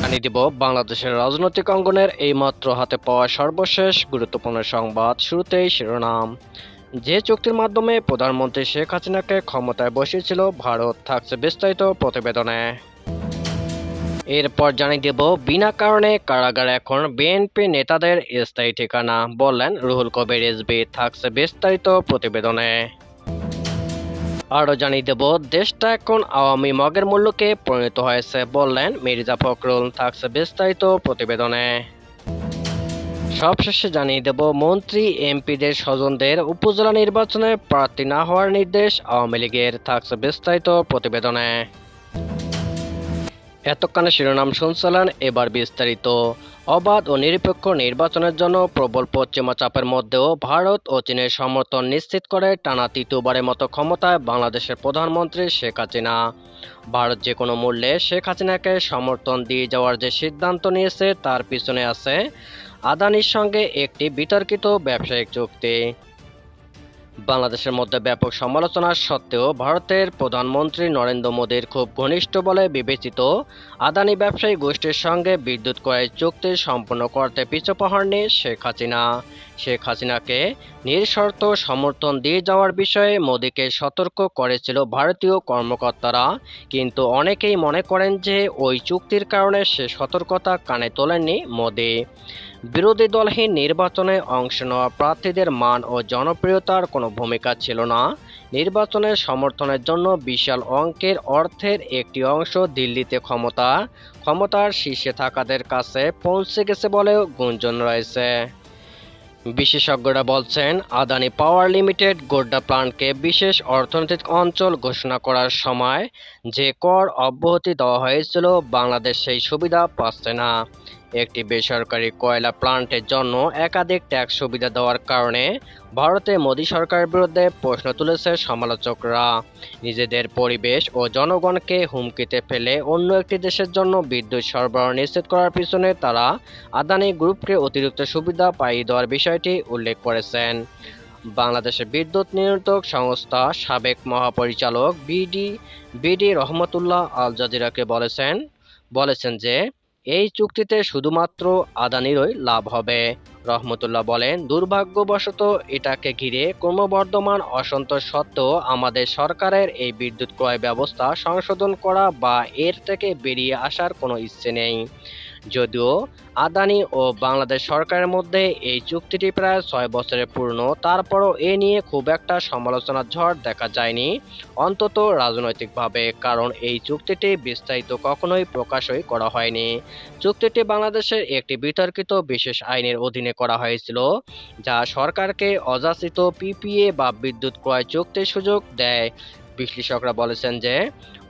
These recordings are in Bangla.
জানিয়ে দিব বাংলাদেশের রাজনৈতিক অঙ্গনের এইমাত্র হাতে পাওয়া সর্বশেষ গুরুত্বপূর্ণ সংবাদ শুরুতেই শিরোনাম। যে চুক্তির মাধ্যমে প্রধানমন্ত্রী শেখ হাসিনাকে ক্ষমতায় বসিয়েছিল, ভারত থাকছে বিস্তারিত প্রতিবেদনে। এরপর জানিয়ে দেব, বিনা কারণে কারাগারে এখন বিএনপি নেতাদের স্থায়ী ঠিকানা, বললেন রুহুল কবির রিজভী থাকছে বিস্তারিত প্রতিবেদনে। আরও জানিয়ে দেব, দেশটা এখন আওয়ামী মগের মূল্যকে পরিণত হয়েছে বললেন মির্জা ফখরুল, থাকছে বিস্তারিত প্রতিবেদনে। সবশেষে জানিয়ে দেব, মন্ত্রী, এমপিদের স্বজনদের উপজেলা নির্বাচনে প্রার্থী না হওয়ার নির্দেশ আওয়ামী লীগের, থাকছে বিস্তারিত প্রতিবেদনে। এতক্ষণে শিরোনাম শুনছিলেন এবার বিস্তারিত। অবাধ ও নিরপেক্ষ নির্বাচনের জন্য প্রবল পশ্চিমা চাপের মধ্যেও ভারত ও চীনের সমর্থন নিশ্চিত করে টানা তৃতীয়বারের মতো ক্ষমতায় বাংলাদেশের প্রধানমন্ত্রী শেখ হাসিনা। ভারত যে কোনো মূল্যে শেখ হাসিনাকে সমর্থন দিয়ে যাওয়ার যে সিদ্ধান্ত নিয়েছে, তার পিছনে আছে আদানির সঙ্গে একটি বিতর্কিত ব্যবসায়িক চুক্তি। বাংলাদেশের মধ্যে ব্যাপক সমালোচনা সত্ত্বেও ভারতের প্রধানমন্ত্রী নরেন্দ্র মোদীর খুব ঘনিষ্ঠ বলে বিবেচিত আদানি ব্যবসায়ী গোষ্ঠীর সঙ্গে বিদ্যুৎ ক্রয়ের চুক্তি সম্পন্ন করতে পিছু পাহাড়নি শেখ হাসিনা। শেখ হাসিনাকে নিঃশর্ত সমর্থন দিয়ে যাওয়ার বিষয়ে মোদীকে সতর্ক করেছিল ভারতীয় কর্মকর্তারা, কিন্তু অনেকেই মনে করেন যে ওই চুক্তির কারণে সে সতর্কতা কানে তোলেননি মোদী। বিরোধী দলহীন নির্বাচনে অংশ নেওয়া প্রার্থীদের মান ও জনপ্রিয়তার কোনো ভূমিকা ছিল না। নির্বাচনের সমর্থনের জন্য বিশাল অঙ্কের অর্থের একটি অংশ দিল্লিতে ক্ষমতা। ক্ষমতার শীর্ষে থাকাদের কাছে পৌঁছে গেছে বলেও গুঞ্জন রয়েছে। বিশেষজ্ঞরা বলছেন, আদানি পাওয়ার লিমিটেড গোড্ডা প্লান্টকে বিশেষ অর্থনৈতিক অঞ্চল ঘোষণা করার সময় যে কর অব্যাহতি দেওয়া হয়েছিল, বাংলাদেশ সেই সুবিধা পাচ্ছে না। একটি বেসরকারি কয়লা প্লান্টের জন্য একাধিক ট্যাক্স সুবিধা দেওয়ার কারণে ভারতে মোদী সরকারের বিরুদ্ধে প্রশ্ন তুলেছে সমালোচকরা। নিজেদের পরিবেশ ও জনগণকে হুমকিতে ফেলে অন্য একটি দেশের জন্য বিদ্যুৎ সরবরাহ নিশ্চিত করার পিছনে তারা আদানি গ্রুপকে অতিরিক্ত সুবিধা পাইয়ে দেওয়ার বিষয়টি উল্লেখ করেছেন। বাংলাদেশের বিদ্যুৎ নিয়ন্ত্রক সংস্থা সাবেক মহাপরিচালক বিডি বিডি রহমতুল্লাহ আল জাজিরাকে বলেছেন বলেছেন যে এই চুক্তিতে শুধুমাত্র আদানিরই লাভ হবে। রহমতুল্লাহ বলেন, দুর্ভাগ্যবশত এটাকে ঘিরে ক্রমবর্ধমান অসন্তোষ সত্ত্বেও আমাদের সরকারের এই বিদ্যুৎ ক্রয় ব্যবস্থা সংশোধন করা বা এর থেকে বেরিয়ে আসার কোনো ইচ্ছে নেই। যদিও আদানি ও বাংলাদেশ সরকারের মধ্যে এই চুক্তিটি প্রায় ছয় বছরের পূর্ণ তারপরও এ নিয়ে খুব একটা সমালোচনার ঝড় দেখা যায়নি অন্তত রাজনৈতিকভাবে, কারণ এই চুক্তিটি বিস্তারিত কখনোই প্রকাশই করা হয়নি। চুক্তিটি বাংলাদেশের একটি বিতর্কিত বিশেষ আইনের অধীনে করা হয়েছিল, যা সরকারকে অযাচিত পিপিএ বা বিদ্যুৎ ক্রয় চুক্তির সুযোগ দেয়। বিশ্লেষকরা বলেছেন যে,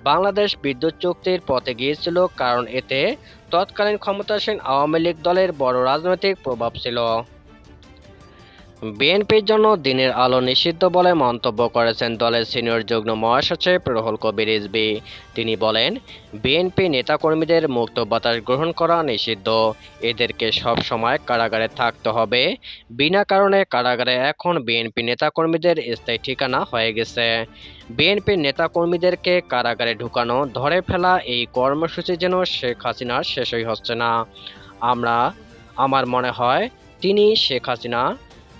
বাংলাদেশ বিদ্যুৎ চুক্তির পথে গিয়েছিল কারণ এতে তৎকালীন ক্ষমতাসীন আওয়ামী লীগ দলের বড় রাজনৈতিক প্রভাব ছিল। বিএনপির জন্য দিনের আলো নিষিদ্ধ বলে মন্তব্য করেছেন দলের সিনিয়র যুগ্ম মহাসচিব রুহুল কবির রিজভী। তিনি বলেন, বিএনপি নেতাকর্মীদের মুক্ত বাতাস গ্রহণ করা নিষিদ্ধ। এদেরকে সব সময় কারাগারে থাকতে হবে। বিনা কারণে কারাগারে এখন বিএনপি নেতাকর্মীদের স্থায়ী ঠিকানা হয়ে গেছে। বিএনপির নেতাকর্মীদেরকে কারাগারে ঢুকানো, ধরে ফেলা এই কর্মসূচি যেন শেখ হাসিনার শেষই হচ্ছে না। আমরা, আমার মনে হয়, তিনি শেখ হাসিনা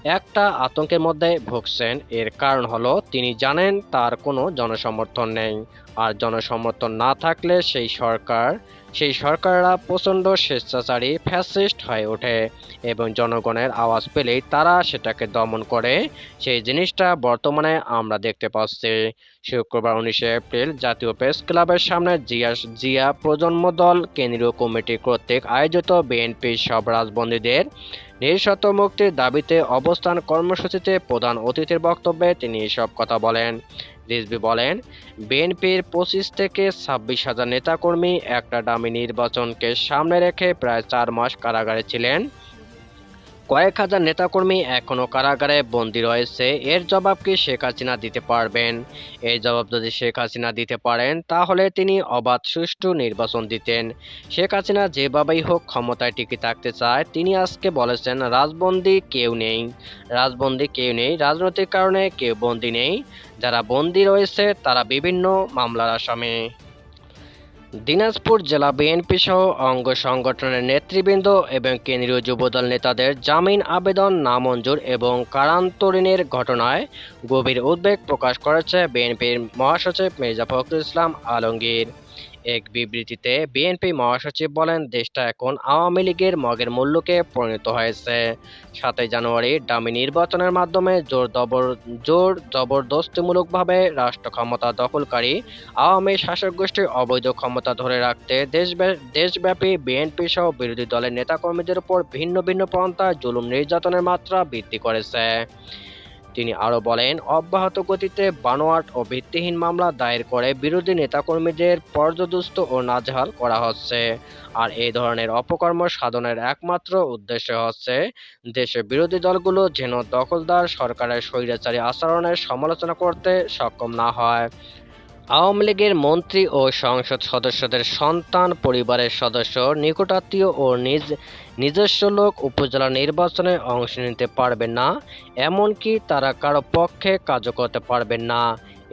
একটা আতঙ্কের মধ্যে ভুগছেন। এর কারণ হলো, তিনি জানেন তার কোনো জনসমর্থন নেই। আর জনসমর্থন না থাকলে সেই সরকার, সেই সরকাররা প্রচণ্ড স্বেচ্ছাচারী, ফ্যাসিস্ট হয়ে ওঠে এবং জনগণের আওয়াজ পেলেই তারা সেটাকে দমন করে। সেই জিনিসটা বর্তমানে আমরা দেখতে পাচ্ছি। শুক্রবার উনিশে এপ্রিল জাতীয় প্রেস ক্লাবের সামনে জিয়া জিয়া প্রজন্ম দল কেন্দ্রীয় কমিটি কর্তৃক আয়োজিত বিএনপির সব রাজবন্দীদের নিঃশর্ত মুক্তির দাবিতে অবস্থান কর্মসূচিতে প্রধান অতিথির বক্তব্যে তিনি এসব কথা বলেন। রিজবি বলেন, বিএনপির পঁচিশ থেকে ছাব্বিশ হাজার নেতাকর্মী একটা ডামি নির্বাচনকে সামনে রেখে প্রায় চার মাস কারাগারে ছিলেন। কয়েক হাজার নেতাকর্মী এখনও কারাগারে বন্দী রয়েছে। এর জবাব কি শেখ হাসিনা দিতে পারবেন? এই জবাব যদি শেখ হাসিনা দিতে পারেন, তাহলে তিনি অবাধ সুষ্ঠু নির্বাচন দিতেন। শেখ হাসিনা যেভাবেই হোক ক্ষমতায় টিকে থাকতে চায়, তিনি আজকে বলেছেন, রাজবন্দি কেউ নেই। রাজবন্দি কেউ নেই? রাজনৈতিক কারণে কেউ বন্দি নেই। যারা বন্দী রয়েছে, তারা বিভিন্ন মামলার আসামি। দিনাজপুর জেলা বিএনপি সহ অঙ্গ সংগঠনের নেতৃবৃন্দ এবং কেন্দ্রীয় যুবদল নেতাদের জামিন আবেদন নামঞ্জুর এবং কারান্তরীণের ঘটনায় গভীর উদ্বেগ প্রকাশ করেছে বিএনপির মহাসচিব মির্জা ফখরুল ইসলাম আলমগীর। এক বিবৃতিতে বিএনপি মহাসচিব বলেন, দেশটা এখন আওয়ামী লীগের মগের মূল্যকে পরিণত হয়েছে। সাতই জানুয়ারি ডামি নির্বাচনের মাধ্যমে জোর দবর, জোর জবরদস্তিমূলকভাবে রাষ্ট্র ক্ষমতা দখলকারী আওয়ামী শাসক গোষ্ঠীর অবৈধ ক্ষমতা ধরে রাখতে দেশব্যা- দেশব্যাপী বিএনপি সহ বিরোধী দলের নেতাকর্মীদের উপর ভিন্ন ভিন্ন পন্থায় জুলুম নির্যাতনের মাত্রা বৃদ্ধি করেছে। তিনি আরও বলেন, অব্যাহত গতিতে বানোয়াট ও ভিত্তিহীন মামলা দায়ের করে বিরোধী নেতাকর্মীদের পর্যদুস্ত ও নাজহাল করা হচ্ছে। আর এই ধরনের অপকর্ম সাধনের একমাত্র উদ্দেশ্য হচ্ছে দেশে বিরোধী দলগুলো যেন দখলদার সরকারের স্বৈরাচারী আচরণের সমালোচনা করতে সক্ষম না হয়। আওয়ামী লীগের মন্ত্রী ও সংসদ সদস্যদের সন্তান পরিবারের সদস্য, নিকটাত্মীয় ও নিজ নিজস্ব লোক উপজেলা নির্বাচনে অংশ নিতে পারবে না, এমনকি তারা কারও পক্ষে কাজও করতে পারবেন না।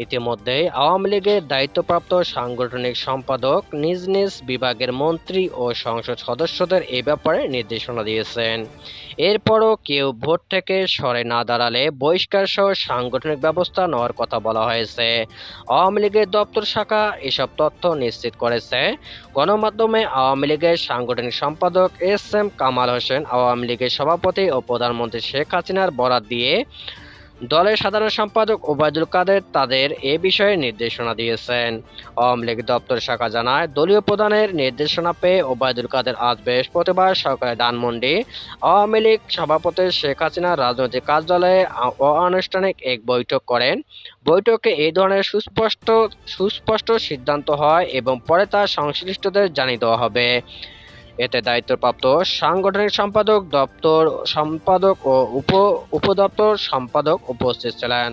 ইতিমধ্যে আওয়ামী লীগের দায়িত্বপ্রাপ্ত সাংগঠনিক সম্পাদক নিজ নিজ বিভাগের মন্ত্রী ও সংসদ সদস্যদের এ ব্যাপারে নির্দেশনা দিয়েছেন। এরপরও কেউ ভোট থেকে সরে না দাঁড়ালে বহিষ্কার সহ সাংগঠনিক ব্যবস্থা নেওয়ার কথা বলা হয়েছে। আওয়ামী লীগের দপ্তর শাখা এসব তথ্য নিশ্চিত করেছে। গণমাধ্যমে আওয়ামী লীগের সাংগঠনিক সম্পাদক এস এম কামাল হোসেন, আওয়ামী লীগের সভাপতি ও প্রধানমন্ত্রী শেখ হাসিনার বরাত দিয়ে দলের সাধারণ সম্পাদক ওবায়দুল কাদের তাদের এ বিষয়ে নির্দেশনা দিয়েছেন। আওয়ামী লীগ দপ্তর শাখা জানায়, দলীয় প্রধানের নির্দেশনা পেয়ে ওবায়দুল কাদের আজ বৃহস্পতিবার সকালে ধানমন্ডি। আওয়ামী লীগ সভাপতি শেখ হাসিনার রাজনৈতিক কার্যালয়ে অনানুষ্ঠানিক এক বৈঠক করেন। বৈঠকে এই ধরনের সুস্পষ্ট সুস্পষ্ট সিদ্ধান্ত হয় এবং পরে তা সংশ্লিষ্টদের জানিয়ে দেওয়া হবে। এতে দায়িত্বপ্রাপ্ত সাংগঠনিক সম্পাদক দপ্তর সম্পাদক ও উপ উপদপ্তর সম্পাদক উপস্থিত ছিলেন।